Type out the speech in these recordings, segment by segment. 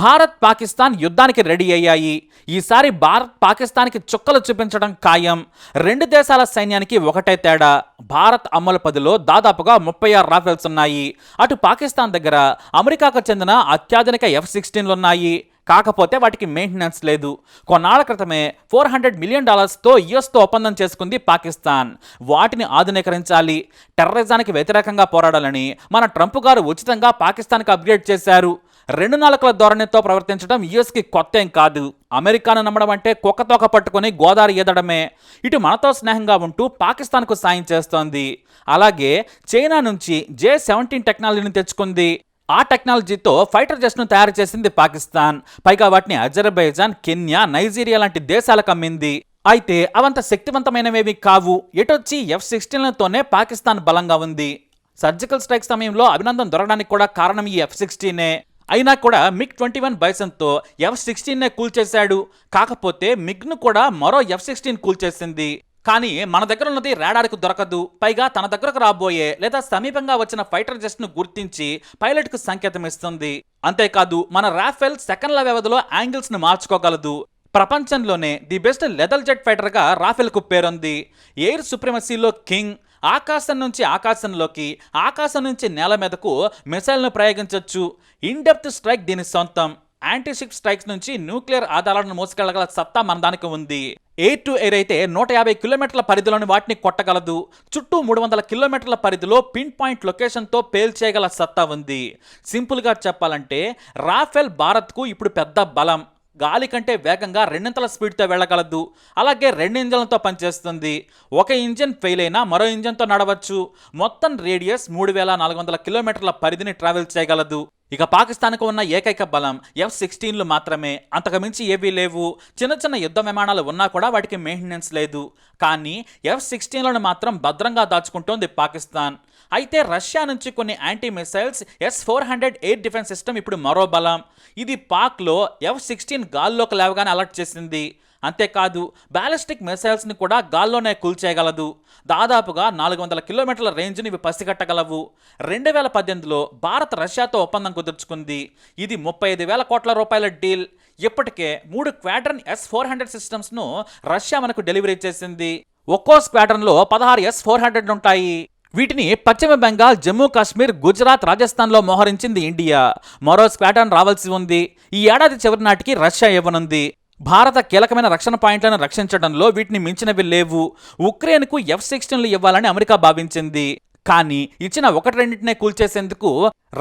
భారత్ పాకిస్తాన్ యుద్ధానికి రెడీ అయ్యాయి. ఈసారి భారత్ పాకిస్తాన్కి చుక్కలు చూపించడం ఖాయం. రెండు దేశాల సైన్యానికి ఒకటే తేడా. భారత్ అమలు పదిలో దాదాపుగా ముప్పై ఆరు రాఫెల్స్ ఉన్నాయి. అటు పాకిస్తాన్ దగ్గర అమెరికాకు చెందిన అత్యాధునిక ఎఫ్ సిక్స్టీన్లు ఉన్నాయి. కాకపోతే వాటికి మెయింటెనెన్స్ లేదు. కొన్నాళ్ళ క్రితమే ఫోర్ హండ్రెడ్ మిలియన్ డాలర్స్తో యుఎస్తో ఒప్పందం చేసుకుంది పాకిస్తాన్. వాటిని ఆధునీకరించాలి. టెర్రరిజానికి వ్యతిరేకంగా పోరాడాలని మన ట్రంప్ గారు ఉచితంగా పాకిస్తాన్కి అప్గ్రేడ్ చేశారు. రెండు నాలుకల ధోరణితో ప్రవర్తించడం యుఎస్కి కొత్త ఏం కాదు. అమెరికాను నమ్మడం అంటే కుక్కతోక పట్టుకొని గోదావరి ఈదడమే ఇటు మనతో స్నేహంగా ఉంటూ పాకిస్తాన్కు సాయం చేస్తోంది. అలాగే చైనా నుంచి జే సెవెంటీన్ టెక్నాలజీని తెచ్చుకుంది. ఆ టెక్నాలజీతో ఫైటర్ జెట్స్ను తయారు చేసింది పాకిస్తాన్. పైగా వాటిని అజర్బైజాన్ కెన్యా నైజీరియా లాంటి దేశాలకు అమ్మింది. అయితే అవంత శక్తివంతమైనవేవి కావు. ఎటొచ్చి ఎఫ్ సిక్స్టీన్లతోనే పాకిస్తాన్ బలంగా ఉంది. సర్జికల్ స్ట్రైక్ సమయంలో అభినందన్ దొరకడానికి కూడా కారణం ఈ ఎఫ్ సిక్స్టీనే. అయినా కూడా మిగ్ ట్వంటీ వన్ బైసన్తో ఎఫ్ సిక్స్టీన్నే కూల్చేశాడు కాకపోతే మిగ్ను కూడా మరో ఎఫ్ సిక్స్టీన్ కూల్చేసింది కానీ మన దగ్గర ఉన్నది రాడార్కు దొరకదు. పైగా తన దగ్గరకు రాబోయే లేదా సమీపంగా వచ్చిన ఫైటర్ జెట్స్ను గుర్తించి పైలట్కు సంకేతం ఇస్తుంది. అంతేకాదు మన రాఫెల్ సెకండ్ల వ్యవధిలో యాంగిల్స్ను మార్చుకోగలదు. ప్రపంచంలోనే ది బెస్ట్ లెదల్ జెట్ ఫైటర్గా రాఫెల్కు పేరుంది. ఎయిర్ సుప్రమసీలో కింగ్ ఆకాశం నుంచి ఆకాశంలోకి ఆకాశం నుంచి నేల మీదకు మిసైల్ను ప్రయోగించవచ్చు ఇన్డెప్త్ స్ట్రైక్ దీని సొంతం. యాంటీషిప్ స్ట్రైక్స్ నుంచి న్యూక్లియర్ ఆధారాలను మోసుకెళ్ళగల సత్తా మన దానికి ఉంది. ఎయిర్ టు ఎయిర్ అయితే నూట యాభై కిలోమీటర్ల పరిధిలోని వాటిని కొట్టగలదు. చుట్టూ మూడు వందల కిలోమీటర్ల పరిధిలో పిన్ పాయింట్ లొకేషన్తో పేల్చేయగల సత్తా ఉంది. సింపుల్గా చెప్పాలంటే రాఫెల్ భారత్కు ఇప్పుడు పెద్ద బలం. గాలి కంటే వేగంగా రెండింతల స్పీడ్తో వెళ్ళగలదు. అలాగే రెండు ఇంజన్లతో పనిచేస్తుంది. ఒక ఇంజిన్ ఫెయిల్ అయినా మరో ఇంజిన్తో నడవచ్చు. మొత్తం రేడియస్ మూడు వేల నాలుగు వందల కిలోమీటర్ల పరిధిని ట్రావెల్ చేయగలదు. ఇక పాకిస్తాన్కు ఉన్న ఏకైక బలం ఎఫ్ సిక్స్టీన్లు మాత్రమే. అంతకుమించి ఏవీ లేవు. చిన్న చిన్న యుద్ధ విమానాలు ఉన్నా కూడా వాటికి మెయింటెనెన్స్ లేదు. కానీ ఎఫ్ సిక్స్టీన్లను మాత్రం భద్రంగా దాచుకుంటోంది పాకిస్తాన్. అయితే రష్యా నుంచి కొన్ని anti missiles S four hundred air defence system ఇప్పుడు మరో బలం. ఇది పాక్లో ఎఫ్ సిక్స్టీన్ గాల్లోకి లేవగానే అలర్ట్ చేసింది. అంతేకాదు బ్యాలిస్టిక్ మిసైల్స్ని కూడా గాల్లోనే కూల్చేయగలదు దాదాపుగా నాలుగు వందల కిలోమీటర్ల రేంజ్ని ఇవి పసిగట్టగలవు. రెండు వేల పద్దెనిమిదిలో భారత్ రష్యాతో ఒప్పందం కుదుర్చుకుంది. ఇది ముప్పై ఐదు వేల కోట్ల రూపాయల డీల్. ఇప్పటికే మూడు క్వాడ్రన్ ఎస్ ఫోర్ హండ్రెడ్ సిస్టమ్స్ను రష్యా మనకు డెలివరీ చేసింది. ఒక్కో స్క్వాడ్రన్లో పదహారు ఎస్ ఫోర్ హండ్రెడ్ ఉంటాయి. వీటిని పశ్చిమ బెంగాల్ జమ్మూ కాశ్మీర్ గుజరాత్ రాజస్థాన్లో మోహరించింది ఇండియా. మరో స్క్వాడ్రన్ రావాల్సి ఉంది. ఈ ఏడాది చివరి నాటికి రష్యా ఇవ్వనుంది. భారత కీలకమైన రక్షణ పాయింట్లను రక్షించడంలో వీటిని మించినవి లేవు. ఉక్రెయిన్కు ఎఫ్ సిక్స్టీన్లు ఇవ్వాలని అమెరికా భావించింది. కానీ ఇచ్చిన ఒకటి రెండింటినే కూల్చేసేందుకు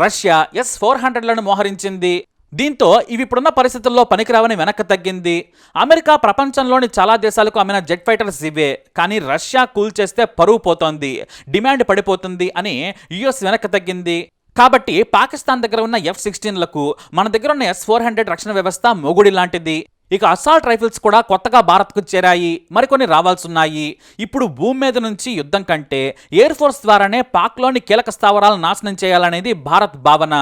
రష్యా ఎస్ ఫోర్ హండ్రెడ్లను మోహరించింది. దీంతో ఇవి ఇప్పుడున్న పరిస్థితుల్లో పనికిరావని వెనక్కి తగ్గింది. అమెరికా ప్రపంచంలోని చాలా దేశాలకు అమ్మిన జెట్ ఫైటర్స్ ఇవే. కానీ రష్యా కూల్ చేస్తే పరువు పోతోంది డిమాండ్ పడిపోతుంది అని యుఎస్ వెనక్కి తగ్గింది. కాబట్టి పాకిస్తాన్ దగ్గర ఉన్న ఎఫ్ సిక్స్టీన్లకు మన దగ్గర ఉన్న ఎస్ ఫోర్ హండ్రెడ్ రక్షణ వ్యవస్థ మొగుడి లాంటిది ఇక అసాల్ట్ రైఫిల్స్ కూడా కొత్తగా భారత్కు చేరాయి మరికొన్ని రావాల్సున్నాయి. ఇప్పుడు భూమి మీద నుంచి యుద్ధం కంటే ఎయిర్ ఫోర్స్ ద్వారానే పాక్లోని కీలక స్థావరాలను నాశనం చేయాలనేది భారత్ భావన.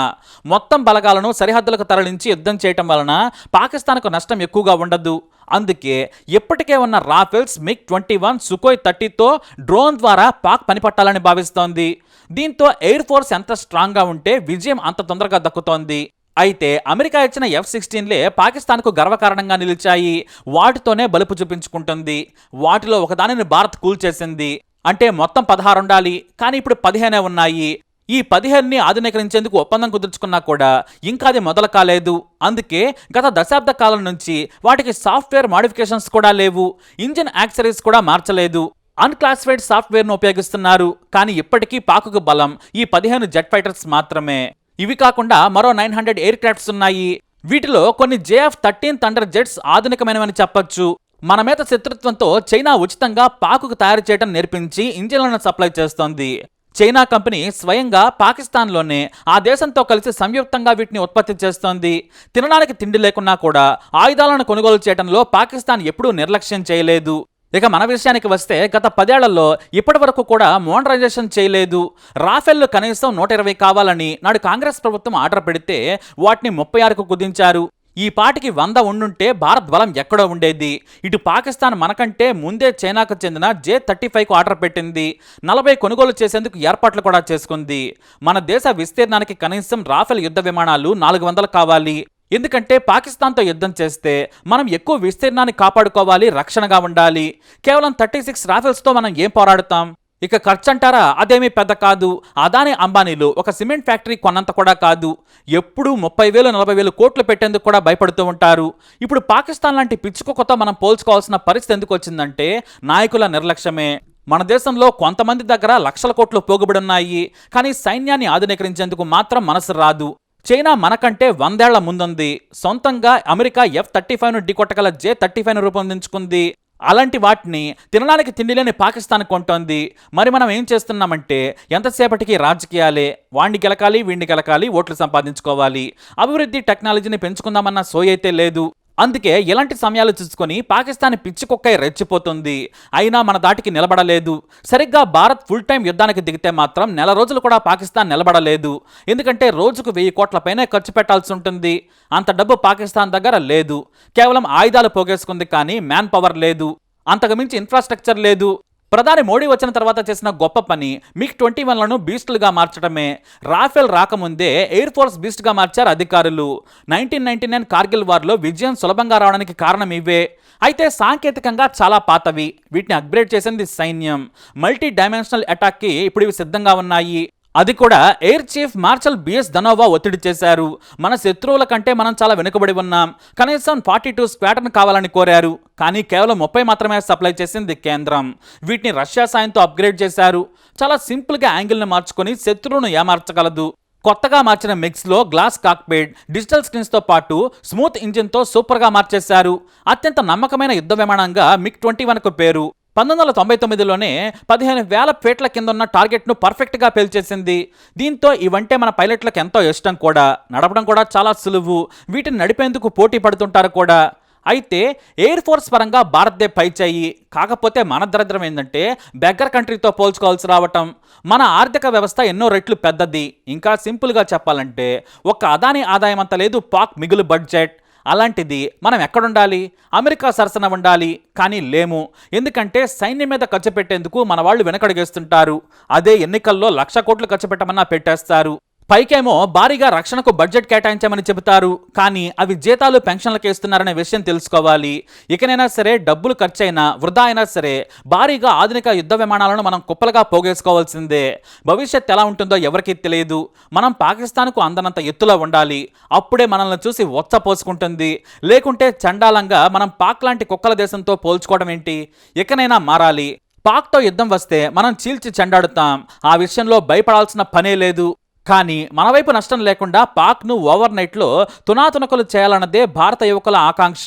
మొత్తం బలగాలను సరిహద్దులకు తరలించి యుద్ధం చేయటం వలన పాకిస్తాన్కు నష్టం ఎక్కువగా ఉండదు. అందుకే ఇప్పటికే ఉన్న Rafales MiG twenty one Sukhoi థర్టీతో drone ద్వారా పాక్ పనిపట్టాలని భావిస్తోంది. దీంతో ఎయిర్ ఫోర్స్ ఎంత స్ట్రాంగ్గా ఉంటే విజయం అంత తొందరగా దక్కుతోంది. అయితే అమెరికా ఇచ్చిన ఎఫ్ సిక్స్టీన్లే పాకిస్తాన్కు గర్వకారణంగా నిలిచాయి. వాటితోనే బలుపు చూపించుకుంటుంది. వాటిలో ఒకదానిని భారత్ కూల్చేసింది అంటే మొత్తం పదహారు ఉండాలి. కానీ ఇప్పుడు పదిహేనే ఉన్నాయి. ఈ పదిహేనుని ఆధునీకరించేందుకు ఒప్పందం కుదుర్చుకున్నా కూడా ఇంకా అది మొదలు కాలేదు. అందుకే గత దశాబ్ద కాలం నుంచి వాటికి సాఫ్ట్వేర్ మాడిఫికేషన్స్ కూడా లేవు. ఇంజిన్ యాక్సరీస్ కూడా మార్చలేదు. అన్క్లాసిఫైడ్ సాఫ్ట్వేర్ను ఉపయోగిస్తున్నారు. కానీ ఇప్పటికీ పాకుకు బలం ఈ పదిహేను జెట్ ఫైటర్స్ మాత్రమే. ఇవి కాకుండా మరో నైన్ హండ్రెడ్ ఎయిర్ క్రాఫ్ట్స్ ఉన్నాయి. వీటిలో కొన్ని జేఎఫ్ థర్టీన్ థండర్ జెట్స్ ఆధునికమైనవని చెప్పొచ్చు. మన మీద శత్రుత్వంతో చైనా ఉచితంగా పాకుకు తయారు చేయడం నేర్పించి ఇంజిన్లను సప్లై చేస్తోంది. చైనా కంపెనీ స్వయంగా పాకిస్తాన్లోనే ఆ దేశంతో కలిసి సంయుక్తంగా వీటిని ఉత్పత్తి చేస్తోంది. తినడానికి తిండి లేకున్నా కూడా ఆయుధాలను కొనుగోలు చేయడంలో పాకిస్తాన్ ఎప్పుడూ నిర్లక్ష్యం చేయలేదు. ఇక మన విషయానికి వస్తే గత పదేళ్ళలో ఇప్పటి వరకు కూడా మోనరైజేషన్ చేయలేదు. రాఫెల్లు కనీసం నూట ఇరవై కావాలని నాడు కాంగ్రెస్ ప్రభుత్వం ఆర్డర్ పెడితే వాటిని ముప్పై ఆరుకు కుదించారు. ఈ పాటికి వంద ఉండుంటే భారత్ బలం ఎక్కడో ఉండేది. ఇటు పాకిస్తాన్ మనకంటే ముందే చైనాకు చెందిన జే థర్టీ ఫైవ్కు ఆర్డర్ పెట్టింది. నలభై కొనుగోలు చేసేందుకు ఏర్పాట్లు కూడా చేసుకుంది. మన దేశ విస్తీర్ణానికి కనీసం రాఫెల్ యుద్ధ విమానాలు నాలుగు వందలు కావాలి. ఎందుకంటే పాకిస్తాన్తో యుద్ధం చేస్తే మనం ఎక్కువ విస్తీర్ణాన్ని కాపాడుకోవాలి రక్షణగా ఉండాలి. కేవలం థర్టీ సిక్స్ రాఫెల్స్తో మనం ఏం పోరాడుతాం? ఇక ఖర్చు అంటారా అదేమీ పెద్ద కాదు. అదాని అంబానీలు ఒక సిమెంట్ ఫ్యాక్టరీ కొన్నంత కూడా కాదు. ఎప్పుడూ ముప్పై వేలు నలభై వేలు కోట్లు పెట్టేందుకు కూడా భయపడుతూ ఉంటారు. ఇప్పుడు పాకిస్తాన్ లాంటి పిచ్చుకొకతో మనం పోల్చుకోవాల్సిన పరిస్థితి ఎందుకు వచ్చిందంటే నాయకుల నిర్లక్ష్యమే. మన దేశంలో కొంతమంది దగ్గర లక్షల కోట్లు పోగుబడున్నాయి కానీ సైన్యాన్ని ఆధునీకరించేందుకు మాత్రం మనసు రాదు. చైనా మనకంటే వందేళ్ళ ముందుంది. సొంతంగా అమెరికా ఎఫ్ థర్టీ ఫైవ్ను ఢీకొట్టగల జే థర్టీ ఫైవ్ను రూపొందించుకుంది. అలాంటి వాటిని తినడానికి తిండి లేని పాకిస్తాన్ కొంటోంది. మరి మనం ఏం చేస్తున్నామంటే ఎంతసేపటికి రాజకీయాలే? వాణ్ణి గెలకాలి వీణ్ణి గెలకాలి ఓట్లు సంపాదించుకోవాలి. అభివృద్ధి టెక్నాలజీని పెంచుకుందామన్న సోయి అయితే లేదు. అందుకే ఇలాంటి సమయాలు చూసుకొని పాకిస్తాన్ పిచ్చి కుక్కై రెచ్చిపోతుంది. అయినా మన దాటికి నిలబడలేదు. సరిగ్గా భారత్ ఫుల్ టైం యుద్ధానికి దిగితే మాత్రం నెల రోజులు కూడా పాకిస్తాన్ నిలబడలేదు. ఎందుకంటే రోజుకు వెయ్యి కోట్ల పైనే ఖర్చు పెట్టాల్సి ఉంటుంది. అంత డబ్బు పాకిస్తాన్ దగ్గర లేదు. కేవలం ఆయుధాలు పోగేసుకుంది కానీ మ్యాన్ పవర్ లేదు అంతకుమించి ఇన్ఫ్రాస్ట్రక్చర్ లేదు. ప్రధాని మోడీ వచ్చిన తర్వాత చేసిన గొప్ప పని మిగ్ ట్వంటీ వన్లను బీస్టులుగా మార్చడమే. రాఫెల్ రాకముందే ఎయిర్ ఫోర్స్ బీస్ట్గా మార్చారు అధికారులు. నైన్టీన్ నైన్టీ నైన్ కార్గిల్ వార్లో విజయం సులభంగా రావడానికి కారణం ఇవే. అయితే సాంకేతికంగా చాలా పాతవి. వీటిని అప్గ్రేడ్ చేసింది సైన్యం. మల్టీ డైమెన్షనల్ అటాక్కి ఇప్పుడు ఇవి సిద్ధంగా ఉన్నాయి. అది కూడా air chief marshal BS Dhanoa ఒత్తిడి చేశారు. మన శత్రువుల కంటే మనం చాలా వెనుకబడి ఉన్నాం. కనీసం ఫార్టీ టూ స్క్వాటర్న్ కావాలని కోరారు. కానీ కేవలం ముప్పై మాత్రమే సప్లై చేసింది కేంద్రం. వీటిని రష్యా సాయంతో అప్గ్రేడ్ చేశారు. చాలా సింపుల్గా యాంగిల్ని మార్చుకొని శత్రువును ఏమార్చగలదు. కొత్తగా మార్చిన మిక్స్లో గ్లాస్ కాక్పేట్ డిజిటల్ స్క్రీన్స్తో పాటు స్మూత్ ఇంజిన్తో సూపర్గా మార్చేశారు. అత్యంత నమ్మకమైన యుద్ధ విమానంగా మిగ్ ట్వంటీ వన్కు పేరు. పంతొమ్మిది వందల తొంభై తొమ్మిదిలోనే పదిహేను వేల ఫీట్ల కింద ఉన్న టార్గెట్ను పర్ఫెక్ట్గా పేల్చేసింది. దీంతో ఇవంటే మన పైలట్లకు ఎంతో ఇష్టం కూడా. నడపడం కూడా చాలా సులువు. వీటిని నడిపేందుకు పోటీ పడుతుంటారు కూడా. అయితే ఎయిర్ ఫోర్స్ పరంగా భారత్దే పైచేయి. కాకపోతే మన దరిద్రం ఏంటంటే బెగ్గర్ కంట్రీతో పోల్చుకోవాల్సి రావటం. మన ఆర్థిక వ్యవస్థ ఎన్నో రెట్లు పెద్దది. ఇంకా సింపుల్గా చెప్పాలంటే ఒక్క అదాని ఆదాయం అంత లేదు పాక్ మిగులు బడ్జెట్. అలాంటిది మనం ఎక్కడుండాలి? అమెరికా సరసన ఉండాలి కానీ లేము. ఎందుకంటే సైన్యం మీద ఖర్చు పెట్టేందుకు మన వాళ్ళు వెనకడుగేస్తుంటారు. అదే ఎన్నికల్లో లక్ష కోట్లు ఖర్చు పెట్టమన్నా పెట్టేస్తారు. పైకేమో భారీగా రక్షణకు బడ్జెట్ కేటాయించామని చెబుతారు. కానీ అవి జీతాలు పెన్షన్లకు ఇస్తున్నారనే విషయం తెలుసుకోవాలి. ఇకనైనా సరే డబ్బులు ఖర్చైనా వృధా అయినా సరే భారీగా ఆధునిక యుద్ధ విమానాలను మనం కుప్పలుగా పోగేసుకోవాల్సిందే. భవిష్యత్ ఎలా ఉంటుందో ఎవరికీ తెలియదు. మనం పాకిస్తాన్కు అందనంత ఎత్తులో ఉండాలి. అప్పుడే మనల్ని చూసి వచ్చ పోసుకుంటుంది. లేకుంటే చండాలంగా మనం పాక్ లాంటి కుక్కల దేశంతో పోల్చుకోవడం ఏంటి? ఇకనైనా మారాలి. పాక్తో యుద్ధం వస్తే మనం చీల్చి చెండాడుతాం. ఆ విషయంలో భయపడాల్సిన పనే లేదు. కానీ మన వైపు నష్టం లేకుండా పాక్ను ఓవర్ నైట్లో తునాతునకలు చేయాలన్నదే భారత యువకుల ఆకాంక్ష.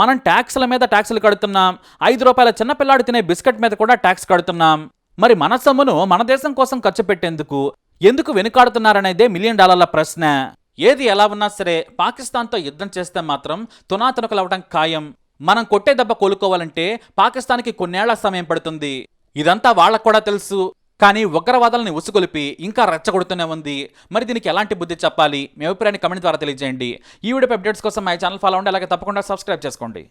మనం ట్యాక్స్ల మీద ట్యాక్సులు కడుతున్నాం. ఐదు రూపాయల చిన్నపిల్లాడు తినే బిస్కెట్ మీద కూడా ట్యాక్స్ కడుతున్నాం. మరి మన సొమ్మును మన దేశం కోసం ఖర్చు పెట్టేందుకు ఎందుకు వెనుకాడుతున్నారనేదే మిలియన్ డాలర్ల ప్రశ్న. ఏది ఎలా ఉన్నా సరే పాకిస్తాన్తో యుద్ధం చేస్తే మాత్రం తునాతునకలవడం ఖాయం. మనం కొట్టే దెబ్బ కోలుకోవాలంటే పాకిస్తాన్కి కొన్నేళ్ళ సమయం పడుతుంది. ఇదంతా వాళ్ళకు కూడా తెలుసు. కానీ ఉగ్రవాదాలని ఉసుగొలిపి ఇంకా రెచ్చగొడుతూనే ఉంది. మరి దీనికి ఎలాంటి బుద్ధి చెప్పాలి? మీ అభిప్రాయాన్ని కమెంట్ ద్వారా తెలియజేయండి. ఈ వీడియో అప్డేట్స్ కోసం మా ఛానల్ ఫాలో అవ్వండి అలాగే తప్పకుండా సబ్స్క్రైబ్ చేసుకోండి.